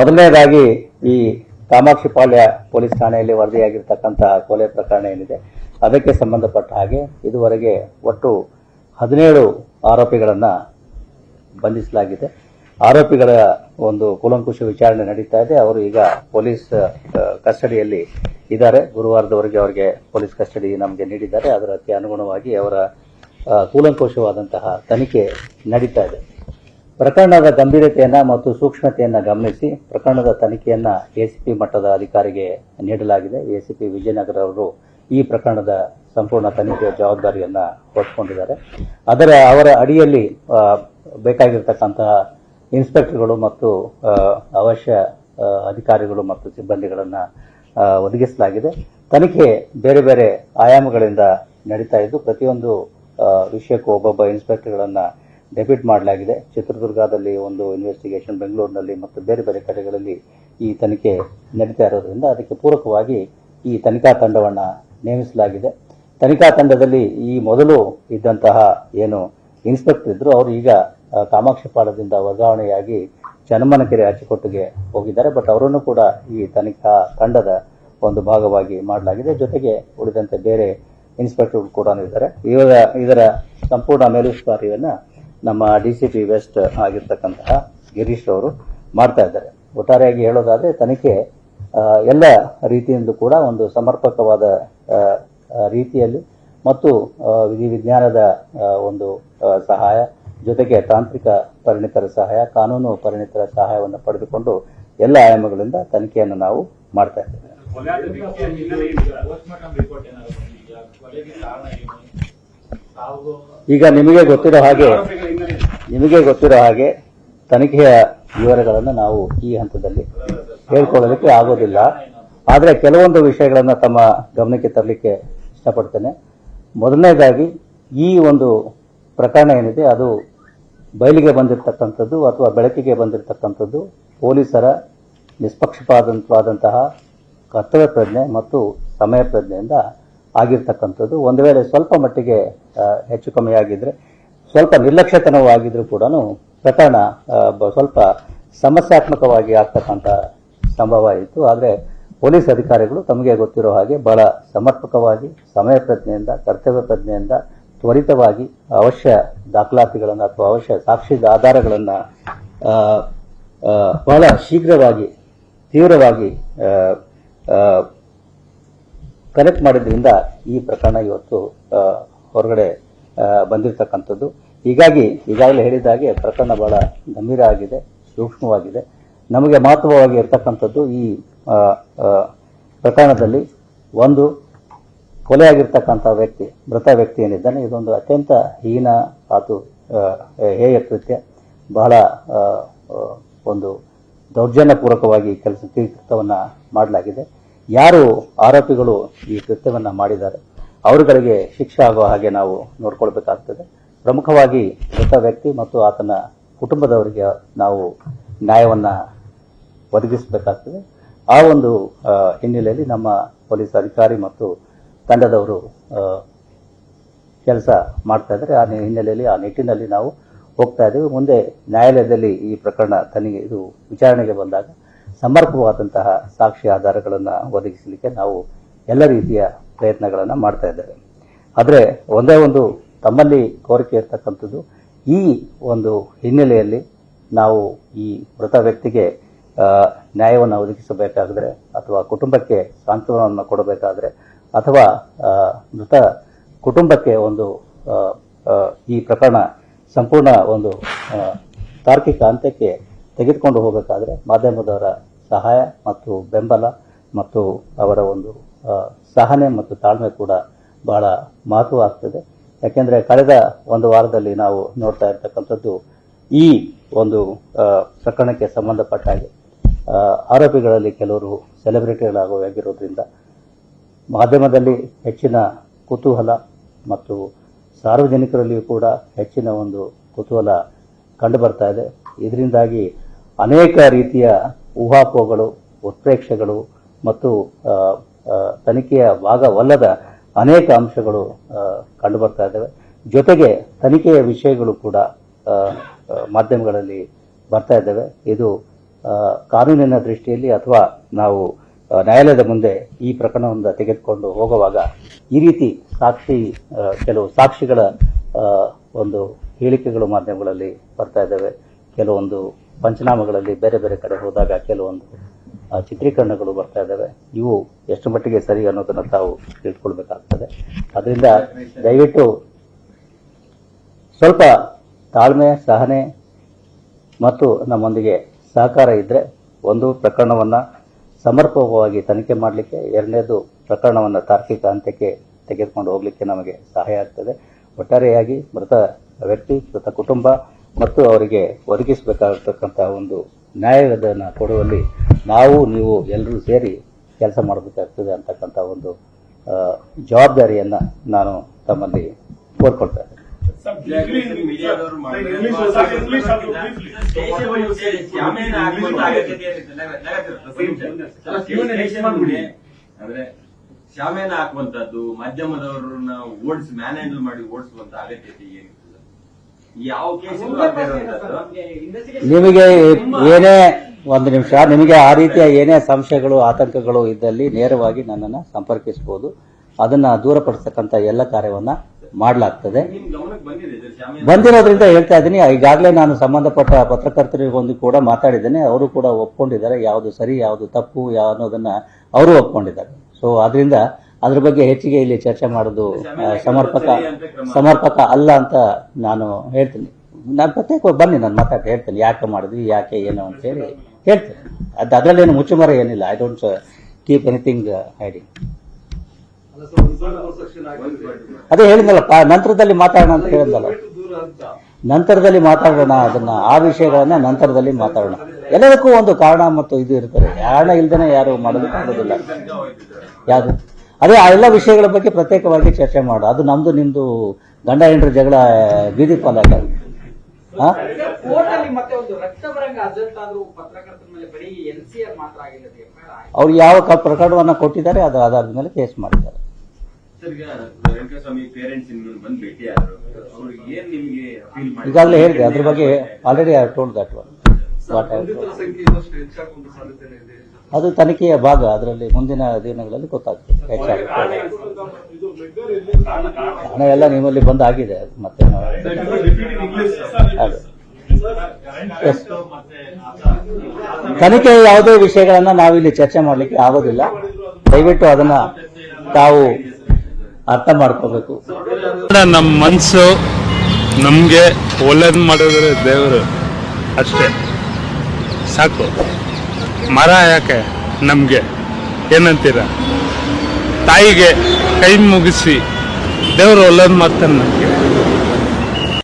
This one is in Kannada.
ಮೊದಲನೇದಾಗಿ ಈ ಕಾಮಾಕ್ಷಿಪಾಳ್ಯ ಪೊಲೀಸ್ ಠಾಣೆಯಲ್ಲಿ ವರದಿಯಾಗಿರ್ತಕ್ಕಂತಹ ಕೊಲೆ ಪ್ರಕರಣ ಏನಿದೆ, ಅದಕ್ಕೆ ಸಂಬಂಧಪಟ್ಟ ಹಾಗೆ ಇದುವರೆಗೆ ಒಟ್ಟು ಹದಿನೇಳು ಆರೋಪಿಗಳನ್ನ ಬಂಧಿಸಲಾಗಿದೆ. ಆರೋಪಿಗಳ ಒಂದು ಕೂಲಂಕುಷ ವಿಚಾರಣೆ ನಡೀತಾ ಇದೆ. ಅವರು ಈಗ ಪೊಲೀಸ್ ಕಸ್ಟಡಿಯಲ್ಲಿ ಇದ್ದಾರೆ. ಗುರುವಾರದವರೆಗೆ ಅವರಿಗೆ ಪೊಲೀಸ್ ಕಸ್ಟಡಿ ನಮಗೆ ನೀಡಿದ್ದಾರೆ. ಅದಕ್ಕೆ ಅನುಗುಣವಾಗಿ ಅವರ ಕೂಲಂಕುಷವಾದಂತಹ ತನಿಖೆ ನಡೀತಾ ಇದೆ. ಪ್ರಕರಣದ ಗಂಭೀರತೆಯನ್ನ ಮತ್ತು ಸೂಕ್ಷ್ಮತೆಯನ್ನು ಗಮನಿಸಿ ಪ್ರಕರಣದ ತನಿಖೆಯನ್ನ ಎಸಿಪಿ ಮಟ್ಟದ ಅಧಿಕಾರಿಗೆ ನೀಡಲಾಗಿದೆ. ಎಸಿಪಿ ವಿಜಯನಗರ ಅವರು ಈ ಪ್ರಕರಣದ ಸಂಪೂರ್ಣ ತನಿಖೆಯ ಜವಾಬ್ದಾರಿಯನ್ನ ಹೊತ್ಕೊಂಡಿದ್ದಾರೆ ಅದರ ಅವರ ಅಡಿಯಲ್ಲಿ ಬೇಕಾಗಿರ್ತಕ್ಕಂತಹ ಇನ್ಸ್ಪೆಕ್ಟರ್ಗಳು ಮತ್ತು ಅವಶ್ಯ ಅಧಿಕಾರಿಗಳು ಮತ್ತು ಸಿಬ್ಬಂದಿಗಳನ್ನು ಒದಗಿಸಲಾಗಿದೆ. ತನಿಖೆ ಬೇರೆ ಬೇರೆ ಆಯಾಮಗಳಿಂದ ನಡೀತಾ ಇದ್ದು, ಪ್ರತಿಯೊಂದು ವಿಷಯಕ್ಕೂ ಒಬ್ಬೊಬ್ಬ ಇನ್ಸ್ಪೆಕ್ಟರ್ಗಳನ್ನ ಡೆಪ್ಯೂಟ್ ಮಾಡಲಾಗಿದೆ. ಚಿತ್ರದುರ್ಗದಲ್ಲಿ ಒಂದು ಇನ್ವೆಸ್ಟಿಗೇಷನ್ ಬೆಂಗಳೂರಿನಲ್ಲಿ ಮತ್ತು ಬೇರೆ ಬೇರೆ ಕಡೆಗಳಲ್ಲಿ ಈ ತನಿಖೆ ನಡೀತಾ ಇರೋದ್ರಿಂದ ಅದಕ್ಕೆ ಪೂರಕವಾಗಿ ಈ ತನಿಖಾ ತಂಡವನ್ನು ನೇಮಿಸಲಾಗಿದೆ. ತನಿಖಾ ತಂಡದಲ್ಲಿ ಈ ಮೊದಲು ಇದ್ದಂತಹ ಏನು ಇನ್ಸ್ಪೆಕ್ಟರ್ ಇದ್ದರು ಅವರು ಈಗ ಕಾಮಾಕ್ಷಿಪಾಳದಿಂದ ವರ್ಗಾವಣೆಯಾಗಿ ಚನ್ನಮ್ಮನಕೆರೆ ಅಚ್ಚುಕಟ್ಟುಗೆ ಹೋಗಿದ್ದಾರೆ. ಬಟ್ ಅವರನ್ನು ಕೂಡ ಈ ತನಿಖಾ ತಂಡದ ಒಂದು ಭಾಗವಾಗಿ ಮಾಡಲಾಗಿದೆ. ಜೊತೆಗೆ ಉಳಿದಂತೆ ಬೇರೆ ಇನ್ಸ್ಪೆಕ್ಟರ್ ಕೂಡ ಇದ್ದಾರೆ. ಇವರ ಇದರ ಸಂಪೂರ್ಣ ಮೇಲುಸ್ತುವಾರಿಯನ್ನ ನಮ್ಮ ಡಿ ಸಿ ಪಿ ವೆಸ್ಟ್ ಆಗಿರ್ತಕ್ಕಂತಹ ಗಿರೀಶ್ ಅವರು ಮಾಡ್ತಾ ಇದ್ದಾರೆ. ಒಟ್ಟಾರೆಯಾಗಿ ಹೇಳೋದಾದ್ರೆ ತನಿಖೆ ಎಲ್ಲ ರೀತಿಯಿಂದಲೂ ಕೂಡ ಒಂದು ಸಮರ್ಪಕವಾದ ರೀತಿಯಲ್ಲಿ ಮತ್ತು ವಿಧಿ ವಿಜ್ಞಾನದ ಒಂದು ಸಹಾಯ, ಜೊತೆಗೆ ತಾಂತ್ರಿಕ ಪರಿಣಿತರ ಸಹಾಯ, ಕಾನೂನು ಪರಿಣಿತರ ಸಹಾಯವನ್ನು ಪಡೆದುಕೊಂಡು ಎಲ್ಲ ಆಯಾಮಗಳಿಂದ ತನಿಖೆಯನ್ನು ನಾವು ಮಾಡ್ತಾ ಇದ್ದೇವೆ. ಈಗ ನಿಮಗೆ ಗೊತ್ತಿರೋ ಹಾಗೆ? ನಿಮಗೆ ಗೊತ್ತಿರೋ ಹಾಗೆ ತನಿಖೆಯ ವಿವರಗಳನ್ನು ನಾವು ಈ ಹಂತದಲ್ಲಿ ಹೇಳ್ಕೊಳ್ಳೋದಕ್ಕೆ ಆಗೋದಿಲ್ಲ ಆದರೆ ಕೆಲವೊಂದು ವಿಷಯಗಳನ್ನು ತಮ್ಮ ಗಮನಕ್ಕೆ ತರಲಿಕ್ಕೆ ಇಷ್ಟಪಡ್ತೇನೆ ಮೊದಲನೇದಾಗಿ ಈ ಒಂದು ಪ್ರಕರಣ ಏನಿದೆ, ಅದು ಬಯಲಿಗೆ ಬಂದಿರತಕ್ಕಂಥದ್ದು ಅಥವಾ ಬೆಳಕಿಗೆ ಬಂದಿರತಕ್ಕಂಥದ್ದು ಪೊಲೀಸರ ನಿಷ್ಪಕ್ಷಪಾತವಾದಂತಹ ಕರ್ತವ್ಯ ಪ್ರಜ್ಞೆ ಮತ್ತು ಸಮಯ ಪ್ರಜ್ಞೆಯಿಂದ ಆಗಿರ್ತಕ್ಕಂಥದ್ದು. ಒಂದು ವೇಳೆ ಸ್ವಲ್ಪ ಮಟ್ಟಿಗೆ ಹೆಚ್ಚು ಕಮ್ಮಿ ಆಗಿದ್ರೆ, ಸ್ವಲ್ಪ ನಿರ್ಲಕ್ಷ್ಯತನವಾಗಿದ್ರೂ ಕೂಡ ಪ್ರಕರಣ ಸ್ವಲ್ಪ ಸಮಸ್ಯಾತ್ಮಕವಾಗಿ ಆಗ್ತಕ್ಕಂಥ ಸಂಭವ ಇತ್ತು. ಆದರೆ ಪೊಲೀಸ್ ಅಧಿಕಾರಿಗಳು ತಮಗೆ ಗೊತ್ತಿರೋ ಹಾಗೆ ಬಹಳ ಸಮರ್ಪಕವಾಗಿ, ಸಮಯ ಪ್ರಜ್ಞೆಯಿಂದ, ಕರ್ತವ್ಯ ಪ್ರಜ್ಞೆಯಿಂದ ತ್ವರಿತವಾಗಿ ಅವಶ್ಯ ದಾಖಲಾತಿಗಳನ್ನು ಅಥವಾ ಅವಶ್ಯ ಸಾಕ್ಷಿ ಆಧಾರಗಳನ್ನು ಬಹಳ ಶೀಘ್ರವಾಗಿ, ತೀವ್ರವಾಗಿ ಕನೆಕ್ಟ್ ಮಾಡಿದ್ರಿಂದ ಈ ಪ್ರಕರಣ ಇವತ್ತು ಹೊರಗಡೆ ಬಂದಿರತಕ್ಕಂಥದ್ದು. ಹೀಗಾಗಿ ಈಗಾಗಲೇ ಹೇಳಿದಾಗೆ ಪ್ರಕರಣ ಬಹಳ ಗಂಭೀರ ಆಗಿದೆ, ಸೂಕ್ಷ್ಮವಾಗಿದೆ. ನಮಗೆ ಮಹತ್ವವಾಗಿ ಇರ್ತಕ್ಕಂಥದ್ದು ಈ ಪ್ರಕರಣದಲ್ಲಿ ಒಂದು ಕೊಲೆಯಾಗಿರ್ತಕ್ಕಂಥ ವ್ಯಕ್ತಿ, ಮೃತ ವ್ಯಕ್ತಿ ಏನಿದ್ದಾನೆ, ಇದೊಂದು ಅತ್ಯಂತ ಹೀನ ಆತು ಹೇಯ ಕೃತ್ಯ ಬಹಳ ಒಂದು ದೌರ್ಜನ್ಯಪೂರ್ವಕವಾಗಿ ಕೆಲಸ ಕೃತ್ಯವನ್ನು ಮಾಡಲಾಗಿದೆ. ಯಾರು ಆರೋಪಿಗಳು ಈ ಕೃತ್ಯವನ್ನು ಮಾಡಿದ್ದಾರೆ? ಅವರುಗಳಿಗೆ ಶಿಕ್ಷೆ ಆಗುವ ಹಾಗೆ ನಾವು ನೋಡ್ಕೊಳ್ಬೇಕಾಗ್ತದೆ. ಪ್ರಮುಖವಾಗಿ ಮೃತ ವ್ಯಕ್ತಿ ಮತ್ತು ಆತನ ಕುಟುಂಬದವರಿಗೆ ನಾವು ನ್ಯಾಯವನ್ನು ಒದಗಿಸಬೇಕಾಗ್ತದೆ. ಆ ಒಂದು ಹಿನ್ನೆಲೆಯಲ್ಲಿ ನಮ್ಮ ಪೊಲೀಸ್ ಅಧಿಕಾರಿ ಮತ್ತು ತಂಡದವರು ಕೆಲಸ ಮಾಡ್ತಾ ಇದ್ದಾರೆ. ಆ ಹಿನ್ನೆಲೆಯಲ್ಲಿ, ಆ ನಿಟ್ಟಿನಲ್ಲಿ ನಾವು ಹೋಗ್ತಾ ಇದ್ದೇವೆ. ಮುಂದೆ ನ್ಯಾಯಾಲಯದಲ್ಲಿ ಈ ಪ್ರಕರಣ ತನಿಖೆ, ಇದು ವಿಚಾರಣೆಗೆ ಬಂದಾಗ ಸಮರ್ಪಕವಾದಂತಹ ಸಾಕ್ಷಿ ಆಧಾರಗಳನ್ನು ಒದಗಿಸಲಿಕ್ಕೆ ನಾವು ಎಲ್ಲ ರೀತಿಯ ಪ್ರಯತ್ನಗಳನ್ನು ಮಾಡ್ತಾ ಇದ್ದೇವೆ. ಆದರೆ ಒಂದೇ ಒಂದು ತಮ್ಮಲ್ಲಿ ಕೋರಿಕೆ ಇರ್ತಕ್ಕಂಥದ್ದು, ಈ ಒಂದು ಹಿನ್ನೆಲೆಯಲ್ಲಿ ನಾವು ಈ ಮೃತ ವ್ಯಕ್ತಿಗೆ ನ್ಯಾಯವನ್ನು ಒದಗಿಸಬೇಕಾದರೆ ಅಥವಾ ಕುಟುಂಬಕ್ಕೆ ಸಾಂತ್ವನವನ್ನು ಕೊಡಬೇಕಾದರೆ ಅಥವಾ ಮೃತ ಕುಟುಂಬಕ್ಕೆ ಒಂದು ಈ ಪ್ರಕರಣ ಸಂಪೂರ್ಣ ಒಂದು ತಾರ್ಕಿಕ ಅಂತ್ಯಕ್ಕೆ ತೆಗೆದುಕೊಂಡು ಹೋಗಬೇಕಾದ್ರೆ ಮಾಧ್ಯಮದವರ ಸಹಾಯ ಮತ್ತು ಬೆಂಬಲ ಮತ್ತು ಅವರ ಒಂದು ಸಹನೆ ಮತ್ತು ತಾಳ್ಮೆ ಕೂಡ ಬಹಳ ಮಹತ್ವ ಆಗ್ತದೆ. ಯಾಕೆಂದರೆ ಕಳೆದ ಒಂದು ವಾರದಲ್ಲಿ ನಾವು ನೋಡ್ತಾ ಇರ್ತಕ್ಕಂಥದ್ದು ಈ ಒಂದು ಪ್ರಕರಣಕ್ಕೆ ಸಂಬಂಧಪಟ್ಟ ಹಾಗೆ. ಆರೋಪಿಗಳಲ್ಲಿ ಕೆಲವರು ಸೆಲೆಬ್ರಿಟಿಗಳಾಗುವಾಗಿರೋದ್ರಿಂದ ಮಾಧ್ಯಮದಲ್ಲಿ ಹೆಚ್ಚಿನ ಕುತೂಹಲ ಮತ್ತು ಸಾರ್ವಜನಿಕರಲ್ಲಿಯೂ ಕೂಡ ಹೆಚ್ಚಿನ ಒಂದು ಕುತೂಹಲ ಕಂಡು ಬರ್ತಾ ಇದೆ. ಇದರಿಂದಾಗಿ ಅನೇಕ ರೀತಿಯ ಊಹಾಪೋಹಗಳು ಉತ್ಪ್ರೇಕ್ಷೆಗಳು ಮತ್ತು ತನಿಖೆಯ ಭಾಗವಲ್ಲದ ಅನೇಕ ಅಂಶಗಳು ಕಂಡುಬರ್ತಾ ಕಂಡು ಬರ್ತಾ ಇದ್ದಾವೆ. ಜೊತೆಗೆ ತನಿಖೆಯ ವಿಷಯಗಳು ಕೂಡ ಮಾಧ್ಯಮಗಳಲ್ಲಿ ಬರ್ತಾ ಇದ್ದಾವೆ. ಇದು ಕಾನೂನಿನ ದೃಷ್ಟಿಯಲ್ಲಿ ಅಥವಾ ನಾವು ನ್ಯಾಯಾಲಯದ ಮುಂದೆ ಈ ಪ್ರಕರಣವನ್ನು ತೆಗೆದುಕೊಂಡು ಹೋಗುವಾಗ ಈ ರೀತಿ ಸಾಕ್ಷಿ ಕೆಲವು ಸಾಕ್ಷಿಗಳ ಒಂದು ಹೇಳಿಕೆಗಳು ಮಾಧ್ಯಮಗಳಲ್ಲಿ ಬರ್ತಾ ಇದ್ದಾವೆ. ಕೆಲವೊಂದು ಪಂಚನಾಮಗಳಲ್ಲಿ ಬೇರೆ ಬೇರೆ ಕಡೆ ಹೋದಾಗ ಕೆಲವೊಂದು ಚಿತ್ರೀಕರಣಗಳು ಬರ್ತಾ ಇದ್ದಾವೆ ಇವು ಎಷ್ಟು ಮಟ್ಟಿಗೆ ಸರಿ ಅನ್ನೋದನ್ನು ತಾವು ತಿಳ್ಕೊಳ್ಬೇಕಾಗ್ತದೆ. ಅದರಿಂದ ದಯವಿಟ್ಟು ಸ್ವಲ್ಪ ತಾಳ್ಮೆ, ಸಹನೆ ಮತ್ತು ನಮ್ಮೊಂದಿಗೆ ಸಹಕಾರ ಇದ್ದರೆ ಒಂದು ಪ್ರಕರಣವನ್ನು ಸಮರ್ಪಕವಾಗಿ ತನಿಖೆ ಮಾಡಲಿಕ್ಕೆ, ಎರಡನೇದು ಪ್ರಕರಣವನ್ನು ತಾರ್ಕಿಕ ಹಂತಕ್ಕೆ ತೆಗೆದುಕೊಂಡು ಹೋಗಲಿಕ್ಕೆ ನಮಗೆ ಸಹಾಯ ಆಗ್ತದೆ. ಒಟ್ಟಾರೆಯಾಗಿ ಮೃತ ವ್ಯಕ್ತಿ, ಮೃತ ಕುಟುಂಬ ಮತ್ತು ಅವರಿಗೆ ಒದಗಿಸಬೇಕಾಗಿರ್ತಕ್ಕಂಥ ಒಂದು ನ್ಯಾಯವನ್ನು ಕೊಡುವಲ್ಲಿ ನಾವು ನೀವು ಎಲ್ಲರೂ ಸೇರಿ ಕೆಲಸ ಮಾಡಬೇಕಾಗ್ತದೆ ಅಂತಕ್ಕಂಥ ಒಂದು ಜವಾಬ್ದಾರಿಯನ್ನು ನಾನು ತಮ್ಮಲ್ಲಿ ಕೋರ್ಕೊಳ್ತಾ ಇದ್ದೇನೆ. ಅಂದ್ರೆ ಹಾಕುವಂತದ್ದು ಮಾಧ್ಯಮದವರನ್ನ ಓಡಿಸಿ ಮ್ಯಾನೇಜ್ ಮಾಡಿ ಓಡಿಸುವಂತ ಅಗತ್ಯತೆ ಏನಿಲ್ಲ ಯಾವ ನಿಮಗೆ ಏನೇ ಒಂದು ನಿಮಿಷ ನಿಮಗೆ ಆ ರೀತಿಯ ಏನೇ ಸಂಶಯಗಳು ಆತಂಕಗಳು ಇದ್ದಲ್ಲಿ ನೇರವಾಗಿ ನನ್ನನ್ನು ಸಂಪರ್ಕಿಸಬಹುದು. ಅದನ್ನ ದೂರಪಡಿಸ್ತಕ್ಕಂಥ ಎಲ್ಲ ಕಾರ್ಯವನ್ನ ಮಾಡಲಾಗ್ತದೆ. ಬಂದಿರೋದ್ರಿಂದ ಹೇಳ್ತಾ ಇದ್ದೀನಿ. ಈಗಾಗಲೇ ನಾನು ಸಂಬಂಧಪಟ್ಟ ಪತ್ರಕರ್ತರಿಗೊಂದು ಕೂಡ ಮಾತಾಡಿದ್ದೇನೆ. ಅವರು ಕೂಡ ಒಪ್ಕೊಂಡಿದ್ದಾರೆ. ಯಾವುದು ಸರಿ ಯಾವುದು ತಪ್ಪು ಯಾವ ಅನ್ನೋದನ್ನ ಅವರು ಒಪ್ಕೊಂಡಿದ್ದಾರೆ. ಸೊ ಅದರಿಂದ ಅದ್ರ ಬಗ್ಗೆ ಹೆಚ್ಚಿಗೆ ಇಲ್ಲಿ ಚರ್ಚೆ ಮಾಡೋದು ಸಮರ್ಪಕ ಸಮರ್ಪಕ ಅಲ್ಲ ಅಂತ ನಾನು ಹೇಳ್ತೀನಿ. ನಾನು ಪ್ರತ್ಯೇಕ ಬನ್ನಿ ನಾನು ಮಾತಾಡಿ ಹೇಳ್ತೀನಿ. ಯಾಕೆ ಮಾಡಿದ್ವಿ ಯಾಕೆ ಏನು ಅಂತ ಹೇಳಿ ಹೇಳ್ತೀನಿ. ಅದು ಅದರಲ್ಲೇನು ಮುಚ್ಚುಮರ ಏನಿಲ್ಲ. I don't keep anything hiding ಅದೇ ಹೇಳಿದ್ನಲ್ಲಪ್ಪ ನಂತರದಲ್ಲಿ ಮಾತಾಡೋಣ ಅಂತ ಹೇಳಿದ್ನಲ್ಲ. ನಂತರದಲ್ಲಿ ಮಾತಾಡೋಣ ಅದನ್ನ ಆ ವಿಷಯಗಳನ್ನ ನಂತರದಲ್ಲಿ ಮಾತಾಡೋಣ. ಎಲ್ಲದಕ್ಕೂ ಒಂದು ಕಾರಣ ಮತ್ತು ಇದು ಇರ್ತದೆ. ಕಾರಣ ಇಲ್ದೇನೆ ಯಾರು ಮಾಡೋದಕ್ಕೆ ಆಗೋದಿಲ್ಲ. ಯಾವುದು? ಅದೇ ಆ ಎಲ್ಲ ವಿಷಯಗಳ ಬಗ್ಗೆ ಪ್ರತ್ಯೇಕವಾಗಿ ಚರ್ಚೆ ಮಾಡು. ಅದು ನಮ್ದು ನಿಮ್ದು ಗಂಡ ಹೆಂಡ್ರ ಜಗಳ ಬೀದಿ ಪಾಲಾಗ ಹಾ ಕೋರ್ಟ್ ಅಲ್ಲಿ ಮತ್ತೆ ಒಂದು ರಕ್ತಬರಂಗ ಅಜೆಂಟ್ ಆದ್ರೂ ಮೇಲೆ ಬರೀ ಎನ್ ಮಾತ್ರ ಆಗಿಲ್ಲ ಅವ್ರು ಯಾವ ಕ- ಪ್ರಕರಣವನ್ನ ಕೊಟ್ಟಿದ್ದಾರೆ ಅದು ಆಧಾರದ ಮೇಲೆ ಕೇಸ್ ಮಾಡಿದ್ದಾರೆ ಈಗಾಗಲೇ ಹೇಳಿದೆ ಅದ್ರ ಬಗ್ಗೆ already I told that one what ಅದು ತನಿಖೆಯ ಭಾಗ. ಅದರಲ್ಲಿ ಮುಂದಿನ ದಿನಗಳಲ್ಲಿ ಗೊತ್ತಾಗ್ತದೆ. ಹಣ ಎಲ್ಲ ನಿಮ್ಮಲ್ಲಿ ಬಂದ್ ಆಗಿದೆ ಮತ್ತೆ. ತನಿಖೆ ಯಾವುದೇ ವಿಷಯಗಳನ್ನ ನಾವಿಲ್ಲಿ ಚರ್ಚೆ ಮಾಡಲಿಕ್ಕೆ ಆಗೋದಿಲ್ಲ. ದಯವಿಟ್ಟು ಅದನ್ನ ತಾವು ಅರ್ಥ ಮಾಡ್ಕೋಬೇಕು. ನಮ್ಮ ಮನಸ್ಸು ನಮಗೆ ಒಳ್ಳೇದು ಮಾಡಿದ್ರೆ ದೇವರು ಅಷ್ಟೇ. ಸಾಕು. ಮರ ಯಾಕೆ ನಮಗೆ? ಏನಂತೀರ? ತಾಯಿಗೆ ಕೈ ಮುಗಿಸಿ ದೇವರು ಒಳ್ಳೇದು ಮಾಡ್ತಾನೆ ನಮಗೆ.